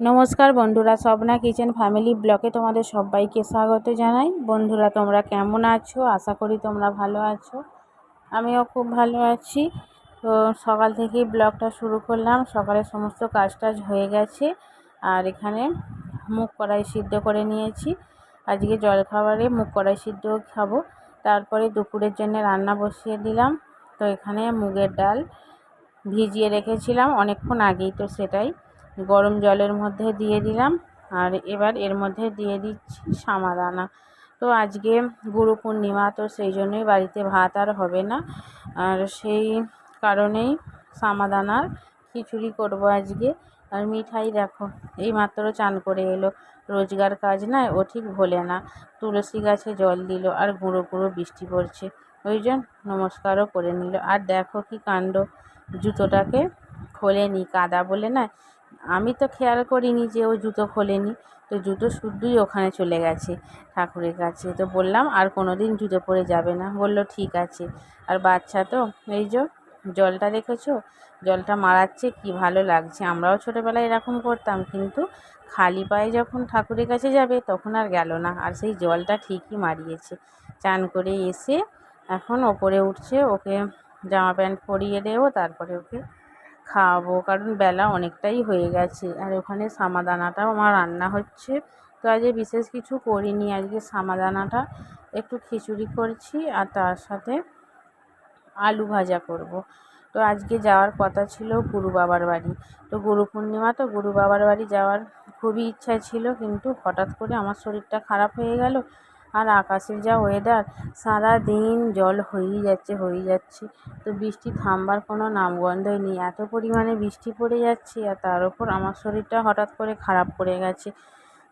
নমস্কার বন্ধুরা, Swapna kitchen family ব্লকে তোমাদের সবাইকে স্বাগত জানাই। বন্ধুরা, তোমরা কেমন আছো? আশা করি তোমরা ভালো আছো। আমিও খুব ভালো আছি। তো সকাল থেকেই ব্লগটা শুরু করলাম। সকালে সমস্ত কাজ টাজ হয়ে গেছে। আর এখানে মুগ কড়াই সিদ্ধ করে নিয়েছি। আজকে জলখাবারে মুগ কড়াই সিদ্ধ খাব। তারপরে দুপুরের জন্য রান্না বসিয়ে দিলাম। তো এখানে মুগের ডাল ভিজিয়ে রেখেছিলাম অনেকক্ষণ আগেই, তো সেটাই গরম জলের মধ্যে দিয়ে দিলাম আর এবার এর মধ্যে দিয়ে দিচ্ছি সামাদানা। তো আজকে গুরু পূর্ণিমা, তো সেই জন্যই বাড়িতে ভাত আর হবে না। আর সেই কারণেই সামাদানার খিচুড়ি করব আজকে। আর মিঠাই দেখো এই মাত্র চান করে এলো। রোজগার কাজ নয় ও ঠিক ভোলে না। তুলসী গাছে জল দিল আর গুঁড়ো গুঁড়ো বৃষ্টি পড়ছে। ওই জন্য নমস্কারও করে নিল। আর দেখো কি কাণ্ড, জুতোটাকে খোলেনি, কাদা বলে না আমি তো খেয়াল করিনি যে ও জুতো খোলেনি। তো জুতো শুদ্ধই ওখানে চলে গেছে ঠাকুরের কাছে। তো বললাম, আর কোনো দিন জুতো পরে যাবে না। বলল, ঠিক আছে। আর বাচ্চা তো, এই যে জলটা দেখেছ? জলটা মারাচ্ছে, কি ভালো লাগছে। আমরাও ছোটোবেলায় এরকম করতাম, কিন্তু খালি পায়ে যখন ঠাকুরের কাছে যাবে, তখন আর গেল না। আর সেই জলটা ঠিকই মারিয়েছে। চান করে এসে এখন ওপরে উঠছে, ওকে জামা প্যান্ট পরিয়ে দেবো, তারপরে ওকে খাওয়াবো কারণ বেলা অনেকটাই হয়ে গেছে। আর ওখানে সামাদানাটাও আমার রান্না হচ্ছে। তো আজকে বিশেষ কিছু করিনি। আজকে সামাদানাটা একটু খিচুড়ি করছি আর তার সাথে আলু ভাজা করব। তো আজকে যাওয়ার কথা ছিল গুরু বাবার বাড়ি। তো গুরু পূর্ণিমা, তো গুরু বাবার বাড়ি যাওয়ার খুবই ইচ্ছা ছিল, কিন্তু হঠাৎ করে আমার শরীরটা খারাপ হয়ে গেল। আর আকাশের যা ওয়েদার সারা দিন জল হয়েই যাচ্ছে হয়েই যাচ্ছে। তো বৃষ্টি থামবার কোনো নামগন্ধই নেই। এত পরিমাণে বৃষ্টি পড়ে যাচ্ছে আর তার ওপর আমার শরীরটা হঠাৎ করে খারাপ পড়ে গেছে।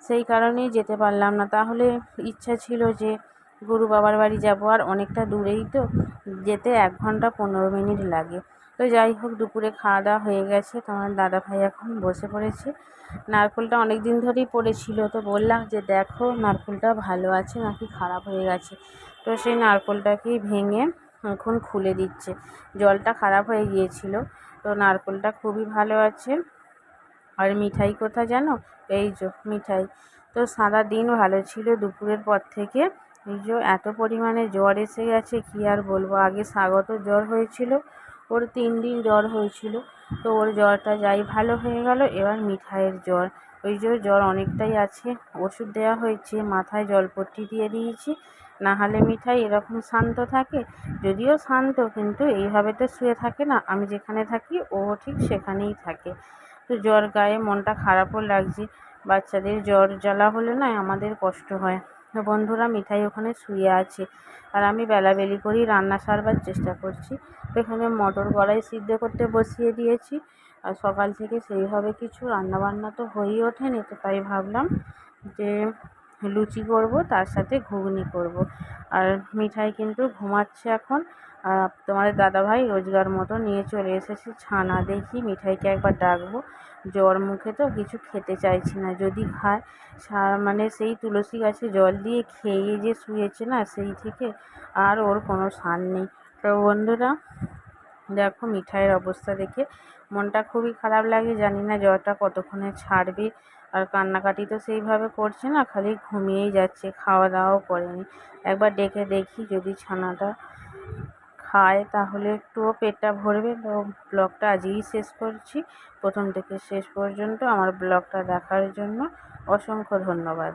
সেই কারণেই যেতে পারলাম না। তাহলে ইচ্ছা ছিল যে গুরু বাবার বাড়ি যাব। আর অনেকটা দূরেই তো যেতে এক ঘণ্টা পনেরো মিনিট লাগে। তো যাই হোক, দুপুরে খাওয়া দাওয়া হয়ে গেছে। তোমার দাদা ভাই এখন বসে পড়েছে। নারকেলটা অনেক দিন ধরেই পড়েছিল। তো বললাম যে, দেখো, নারকেলটা ভালো আছে, নাকি খারাপ হয়ে গেছে? তো সেই নারকেলটাকেই ভেঙে এখন খুলে দিচ্ছে। জলটা খারাপ হয়ে গিয়েছিল। তো নারকেলটা খুবই ভালো আছে। আর মিঠাই কোথা জানো? এই যে, মিঠাই। তো সারা দিন ভালো ছিল দুপুরের পর থেকে। এই যে, এত পরিমাণে জ্বর এসে গেছে, কী আর বলব? আগে স্বাগত জ্বর হয়েছিল। ওর তিন দিন জ্বর হয়েছিল, তো ওর জ্বরটা যাই ভালো হয়ে গেল। এবার মিঠাইয়ের জ্বর। ওই যে জ্বর অনেকটাই আছে। ওষুধ দেওয়া হয়েছে, মাথায় জলপট্টি দিয়ে দিয়েছি। না হলে মিঠাই এরকম শান্ত থাকে, যদিও শান্ত, কিন্তু এইভাবে তো শুয়ে থাকে না। আমি যেখানে থাকি, ও ঠিক সেখানেই থাকে। তো জ্বর গায়ে মনটা খারাপও লাগছে। বাচ্চাদের জ্বর জ্বালা হলে না আমাদের কষ্ট হয়। বন্ধুরা, মিঠাই ওখানে শুয়ে আছে। আর আমি বেলাবেলি করেই রান্না সারবার চেষ্টা করছি। এখানে মটর কড়াই সিদ্ধ করতে বসিয়ে দিয়েছি। আর সকাল থেকে সেইভাবে কিছু রান্নাবান্না তো হয়েই ওঠেনি, তো তাই ভাবলাম যে লুচি করব, তার সাথে ঘুগনি করব। আর মিঠাই কিন্তু ঘুমাচ্ছে এখন। আর তোমাদের দাদাভাই রোজগার মতো নিয়ে চলে এসেছে। ছানা দেখি মিঠাইকে একবার ডাকবো। জ্বর মুখে তো কিছু খেতে চাইছি না, যদি খায়। মানে সেই তুলসী গাছে জল দিয়ে খেয়ে যে শুয়েছে না সেই থেকে আর ওর কোনো সার নেই। তো বন্ধুরা, দেখো মিঠাইয়ের অবস্থা দেখে। মনটা খুবই খারাপ লাগে, জানি না জ্বরটা কতক্ষণে ছাড়বে। আর কান্নাকাটি তো সেইভাবে করছে না, খালি ঘুমিয়েই যাচ্ছে খাওয়া দাওয়াও করেনি। একবার ডেকে দেখি যদি ছানাটা খায়, তাহলে একটুও পেটটা ভরবে। তো ব্লগটা আজই শেষ করছি। প্রথম থেকে শেষ পর্যন্ত আমার ব্লগটা দেখার জন্য অসংখ্য ধন্যবাদ।